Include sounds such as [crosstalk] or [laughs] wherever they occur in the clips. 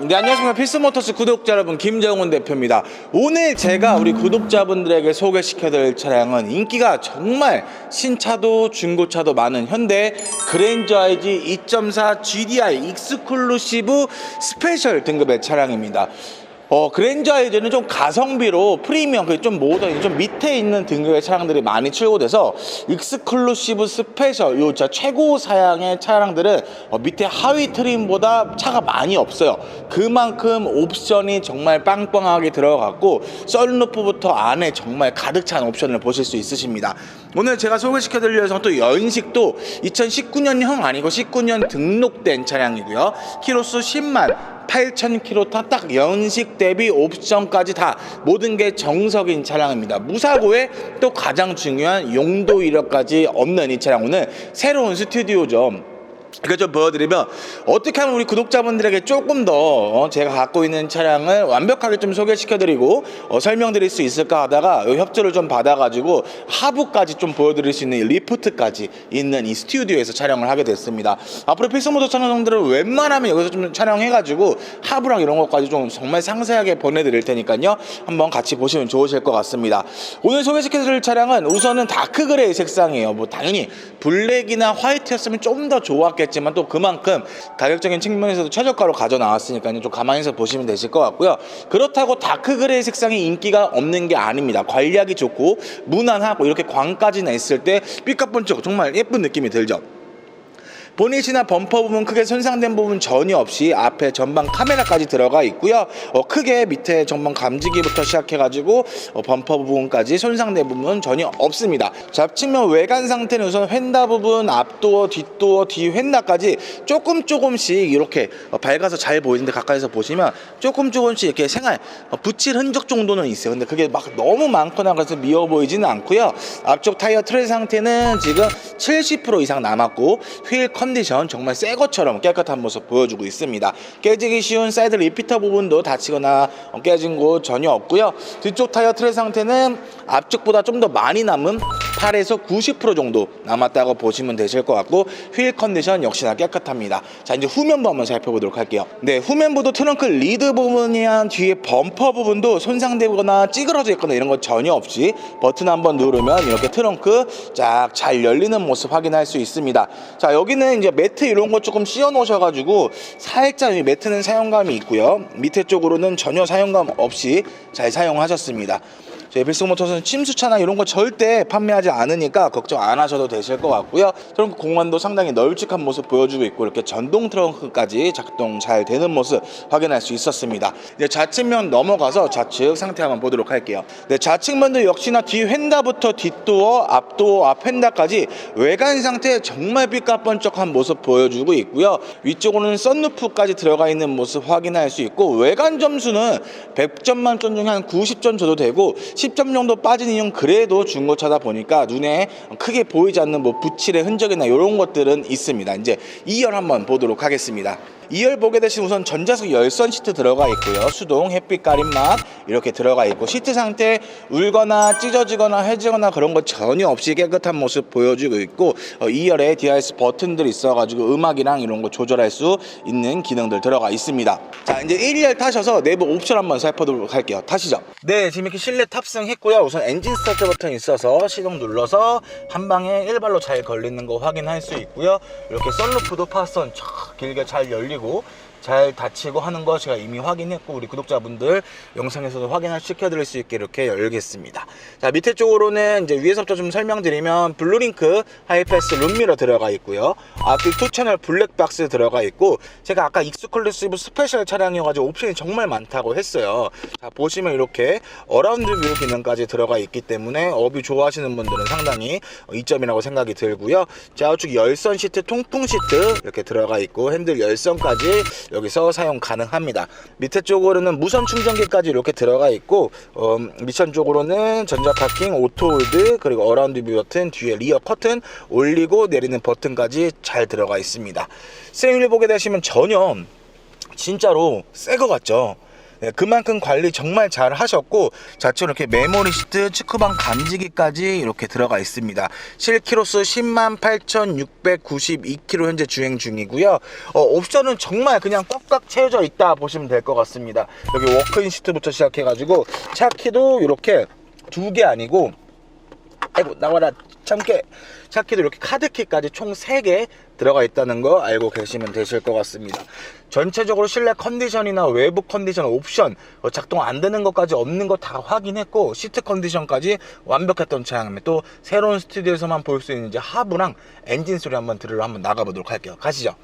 네, 안녕하십니까. 필수모터스 구독자 여러분, 김정훈 대표입니다. 오늘 제가 우리 구독자분들에게 소개시켜드릴 차량은 인기가 정말 신차도 중고차도 많은 현대 그랜저 IG 2.4 GDI 익스클루시브 스페셜 등급의 차량입니다. 어, 그랜저 아이즈는 좀 가성비로 프리미엄, 그좀 모던, 좀 밑에 있는 등급의 차량들이 많이 출고돼서 익스클루시브 스페셜, 요 진짜 최고 사양의 차량들은 어, 밑에 하위 트림보다 차가 많이 없어요. 그만큼 옵션이 정말 빵빵하게 들어갔고 썬루프부터 안에 정말 가득 찬 옵션을 보실 수 있으십니다. 오늘 제가 소개시켜드릴 예정 또 연식도 2019년형 아니고 19년 등록된 차량이고요. 키로수 10만 8,000km 딱 연식 대비 옵션까지 다 모든 게 정석인 차량입니다. 무사고에 또 가장 중요한 용도 이력까지 없는 이 차량 오늘 새로운 스튜디오죠. 이거 좀 보여드리면 어떻게 하면 우리 구독자분들에게 조금 더 어, 제가 갖고 있는 차량을 완벽하게 좀 소개시켜드리고 어, 설명드릴 수 있을까 하다가 요 협조를 좀 받아가지고 하부까지 좀 보여드릴 수 있는 이 리프트까지 있는 이 스튜디오에서 촬영을 하게 됐습니다. 앞으로 필수모드 촬영들은 웬만하면 여기서 좀 촬영해가지고 하부랑 이런 것까지 좀 정말 상세하게 보내드릴 테니까요. 한번 같이 보시면 좋으실 것 같습니다. 오늘 소개시켜드릴 차량은 우선은 다크 그레이 색상이에요. 뭐 당연히 블랙이나 화이트였으면 좀 더 좋았겠지만 또 그만큼 가격적인 측면에서도 최저가로 가져 나왔으니까요. 좀 가만히서 보시면 되실 것 같고요. 그렇다고 다크 그레이 색상이 인기가 없는 게 아닙니다. 관리하기 좋고 무난하고 이렇게 광까지 냈을 때 삐까뻔쩍 정말 예쁜 느낌이 들죠. 보닛이나 범퍼 부분 크게 손상된 부분 전혀 없이 앞에 전방 카메라까지 들어가 있고요. 어, 크게 밑에 전방 감지기부터 시작해가지고 어, 범퍼 부분까지 손상된 부분 전혀 없습니다. 잡측면 외관 상태는 우선 휀다 부분, 앞도어, 뒷도어, 뒤 휀다까지 조금 조금씩 이렇게 어, 밝아서 잘 보이는데 가까이서 보시면 조금 조금씩 이렇게 생활 어, 붙일 흔적 정도는 있어요. 근데 그게 막 너무 많거나 그래서 미워 보이지는 않고요. 앞쪽 타이어 트레 상태는 지금 70% 이상 남았고 휠 컨디션 정말 새 것처럼 깨끗한 모습 보여주고 있습니다. 깨지기 쉬운 사이드 리피터 부분도 다치거나 어, 깨진 곳 전혀 없고요. 뒤쪽 타이어 트레 상태는 앞쪽보다 좀 더 많이 남은 8에서 90% 정도 남았다고 보시면 되실 것 같고 휠 컨디션 역시나 깨끗합니다. 자 이제 후면부 한번 살펴보도록 할게요. 네 후면부도 트렁크 리드 부분이랑 뒤에 범퍼 부분도 손상되거나 찌그러져 있거나 이런 거 전혀 없이 버튼 한번 누르면 이렇게 트렁크 쫙 잘 열리는 모습 확인할 수 있습니다. 자 여기는 이제 매트 이런 거 조금 씌워 놓으셔가지고 살짝 이 매트는 사용감이 있고요. 밑에 쪽으로는 전혀 사용감 없이 잘 사용하셨습니다. 저희 필수모터스는 침수차나 이런 거 절대 판매하지 않으니까 걱정 안 하셔도 되실 것 같고요. 트렁크 공간도 상당히 널찍한 모습 보여주고 있고 이렇게 전동 트렁크까지 작동 잘 되는 모습 확인할 수 있었습니다. 이제 좌측면 넘어가서 좌측 상태 한번 보도록 할게요. 네, 좌측면도 역시나 뒤 휀다부터 뒷도어, 앞도어, 앞 휀다까지 외관 상태 정말 삐까뻔쩍한 모습 보여주고 있고요. 위쪽으로는 썬루프까지 들어가 있는 모습 확인할 수 있고 외관 점수는 100점 만점 중에 한 90점 줘도 되고 10점 정도 빠진 이유는 그래도 중고차다 보니까 눈에 크게 보이지 않는 뭐 붙일의 흔적이나 이런 것들은 있습니다. 이제 2열 한번 보도록 하겠습니다. 2열 보게 되시면 우선 전자석 열선 시트 들어가 있고요. 수동 햇빛 가림막 이렇게 들어가 있고 시트 상태 울거나 찢어지거나 해지거나 그런 거 전혀 없이 깨끗한 모습 보여주고 있고 어, 2열에 DRS 버튼들이 있어가지고 음악이랑 이런 거 조절할 수 있는 기능들 들어가 있습니다. 자 이제 1열 타셔서 내부 옵션 한번 살펴보도록 할게요. 타시죠. 네 지금 이렇게 실내 탑승했고요. 우선 엔진 스타트 버튼 있어서 시동 눌러서 한 방에 일발로 잘 걸리는 거 확인할 수 있고요. 이렇게 썬루프도 촥 길게 잘 열리고 errou, 잘 닫히고 하는 거 제가 이미 확인했고 우리 구독자분들 영상에서도 확인을 시켜드릴 수 있게 이렇게 열겠습니다. 자 밑에 쪽으로는 이제 위에서부터 좀 설명드리면 블루링크 하이패스 룸미러 들어가 있고요. 앞뒤 투 채널 블랙박스 들어가 있고 제가 아까 익스클루시브 스페셜 차량이어가지고 옵션이 정말 많다고 했어요. 자 보시면 이렇게 어라운드 뷰 기능까지 들어가 있기 때문에 어뷰 좋아하시는 분들은 상당히 이점이라고 생각이 들고요. 좌우측 열선 시트, 통풍 시트 이렇게 들어가 있고 핸들 열선까지 여기서 사용 가능합니다. 밑에 쪽으로는 무선 충전기까지 이렇게 들어가 있고 어, 밑선 쪽으로는 전자 파킹, 오토 홀드 그리고 어라운드 뷰 버튼, 뒤에 리어 커튼 올리고 내리는 버튼까지 잘 들어가 있습니다. 스윙을 보게 되시면 전혀 진짜로 새 거 같죠? 네, 그만큼 관리 정말 잘 하셨고 자체 이렇게 메모리 시트, 측후방 감지기까지 이렇게 들어가 있습니다. 실키로수 10만 8,692km 현재 주행 중이고요. 어, 옵션은 정말 그냥 꽉꽉 채워져 있다 보시면 될 것 같습니다. 여기 워크인 시트부터 시작해가지고 차 키도 이렇게 두 개 아니고 아이고 나와라 참깨 차키도 이렇게 카드키까지 총 3개 들어가 있다는 거 알고 계시면 되실 것 같습니다. 전체적으로 실내 컨디션이나 외부 컨디션 옵션 어, 작동 안 되는 것까지 없는 거 다 확인했고 시트 컨디션까지 완벽했던 차량입니다. 또 새로운 스튜디오에서만 볼 수 있는 이제 하부랑 엔진 소리 한번 들으러 한번 나가보도록 할게요. 가시죠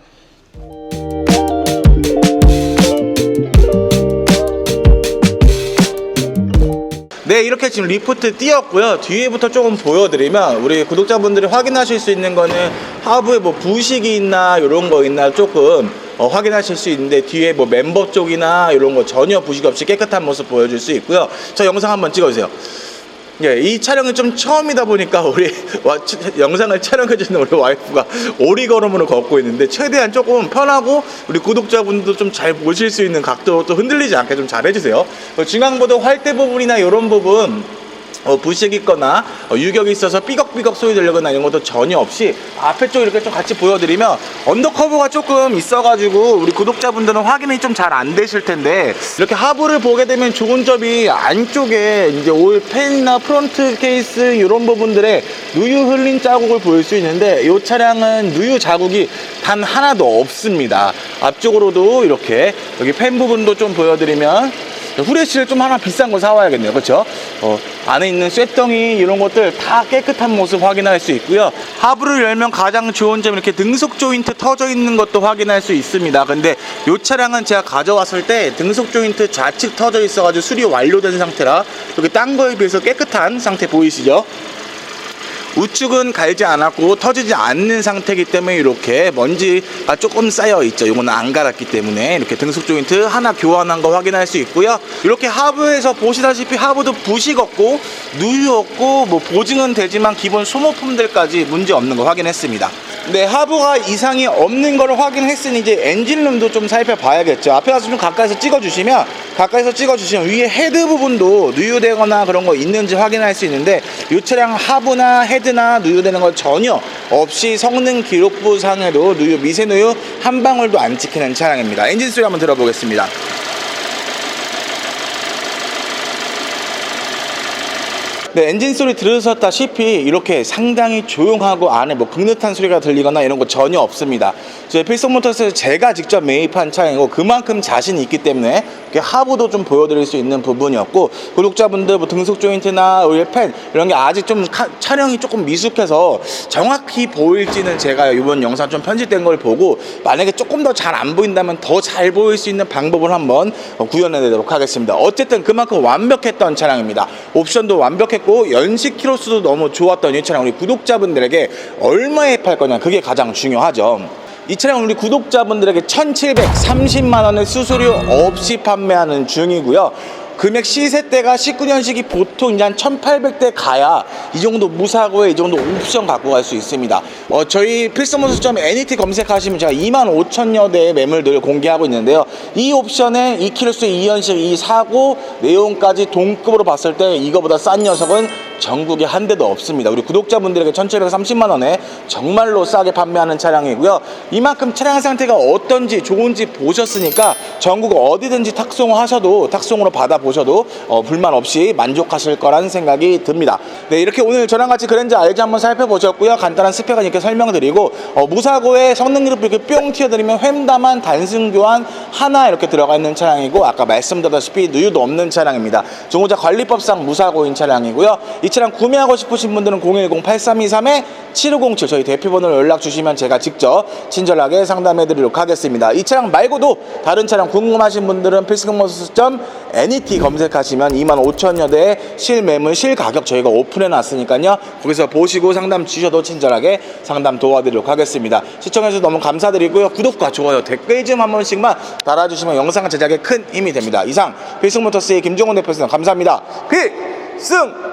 네 이렇게 지금 리프트 띄었고요. 뒤에부터 조금 보여드리면 우리 구독자분들이 확인하실 수 있는 거는 하부에 뭐 부식이 있나 이런 거 있나 조금 어, 확인하실 수 있는데 뒤에 뭐 멤버 쪽이나 이런 거 전혀 부식 없이 깨끗한 모습 보여줄 수 있고요. 저 영상 한번 찍어주세요 예, 이 촬영은 좀 처음이다 보니까 우리 [laughs] 와, 치- 영상을 촬영해주는 우리 와이프가 오리걸음으로 걷고 있는데 최대한 조금 편하고 우리 구독자분들도 좀 잘 보실 수 있는 각도 또 흔들리지 않게 좀 잘 해주세요. 어, 중앙보도 활대 부분이나 이런 부분 어, 부식이 있거나 어, 유격이 있어서 삐걱삐걱 소리 들리거나 이런 것도 전혀 없이 앞에 쪽 이렇게 좀 같이 보여드리면 언더커브가 조금 있어가지고 우리 구독자분들은 확인이 좀 잘 안 되실 텐데 이렇게 하부를 보게 되면 좋은 점이 안쪽에 이제 올 펜이나 프론트 케이스 이런 부분들에 누유 흘린 자국을 보일 수 있는데 이 차량은 누유 자국이 단 하나도 없습니다 앞쪽으로도 이렇게 여기 펜 부분도 좀 보여드리면 후레쉬를 좀 하나 비싼 거 사와야겠네요. 그렇죠? 어, 안에 있는 쇳덩이 이런 것들 다 깨끗한 모습 확인할 수 있고요. 하부를 열면 가장 좋은 점 이렇게 등속 조인트 터져 있는 것도 확인할 수 있습니다. 근데 이 차량은 제가 가져왔을 때 등속 조인트 좌측 터져 있어가지고 수리 완료된 상태라 여기 딴 거에 비해서 깨끗한 상태 보이시죠? 우측은 갈지 않았고 터지지 않는 상태이기 때문에 이렇게 먼지가 조금 쌓여 있죠. 이거는 안 갈았기 때문에 이렇게 등속 조인트 하나 교환한 거 확인할 수 있고요. 이렇게 하부에서 보시다시피 하부도 부식 없고 누유 없고 뭐 보증은 되지만 기본 소모품들까지 문제 없는 거 확인했습니다. 네, 하부가 이상이 없는 걸 확인했으니 이제 엔진룸도 좀 살펴봐야겠죠. 앞에 가서 좀 가까이서 찍어주시면 가까이서 찍어주시면 위에 헤드 부분도 누유되거나 그런 거 있는지 확인할 수 있는데 이 차량 하부나 헤드 나 누유되는 거 전혀 없이 성능 기록부 상에도 누유 미세 누유 한 방울도 안 찍히는 차량입니다. 엔진 소리 한번 들어보겠습니다. 네, 엔진 소리 들으셨다시피 이렇게 상당히 조용하고 안에 뭐 극력한 소리가 들리거나 이런 거 전혀 없습니다. 저희 필성 모터스에서 제가 직접 매입한 차량이고 그만큼 자신이 있기 때문에 하부도 좀 보여드릴 수 있는 부분이었고 구독자분들 뭐 등속 조인트나 오일 팬 이런 게 아직 좀 카- 촬영이 조금 미숙해서 정확히 보일지는 제가 이번 영상 좀 편집된 걸 보고 만약에 조금 더 잘 안 보인다면 더 잘 보일 수 있는 방법을 한번 어, 구현해 내도록 하겠습니다. 어쨌든 그만큼 완벽했던 차량입니다. 옵션도 완벽했고 연식 키로수도 너무 좋았던 이 차량 우리 구독자분들에게 얼마에 팔 거냐 그게 가장 중요하죠. 이 차량 우리 구독자분들에게 1,730만 원의 수수료 없이 판매하는 중이고요. 금액 시세대가 19년식이 보통 이제 한 1,800대 가야 이 정도 무사고에 이 정도 옵션 갖고 갈 수 있습니다. 어, 저희 필수모스점 NET 검색하시면 제가 2만 5천여 대의 매물들을 공개하고 있는데요. 이 옵션에 2키로수 2연식 이 사고 내용까지 동급으로 봤을 때 이거보다 싼 녀석은 전국에 한 대도 없습니다. 우리 구독자분들에게 1,730만 원에 정말로 싸게 판매하는 차량이고요. 이만큼 차량 상태가 어떤지 좋은지 보셨으니까 전국 어디든지 탁송하셔도 탁송으로 받아 보셔도 어, 불만 없이 만족하실 거란 생각이 듭니다. 네 이렇게 오늘 저랑 같이 그랜저 알지 한번 살펴보셨고요. 간단한 스펙은 이렇게 설명드리고 어, 무사고에 성능 그룹 이렇게 뿅 튀어드리면 횡다만 단순 교환 하나 이렇게 들어가 있는 차량이고 아까 말씀드렸다시피 누유도 없는 차량입니다. 중고차 관리법상 무사고인 차량이고요. 이 차량 구매하고 싶으신 분들은 010-8323-7507 저희 대표번호로 연락 주시면 제가 직접 친절하게 상담해 드리도록 하겠습니다. 이 차량 말고도 다른 차량 궁금하신 분들은 필승모스점 NET 검색하시면 2만 5천여 대의 실매물 실가격 저희가 오픈해 놨으니까요. 거기서 보시고 상담 주셔도 친절하게 상담 도와드리도록 하겠습니다. 시청해주셔서 너무 감사드리고요. 구독과 좋아요, 댓글 좀 한 번씩만 달아주시면 영상 제작에 큰 힘이 됩니다. 이상 필승모터스의 김종훈 대표였습니다. 감사합니다. 필승!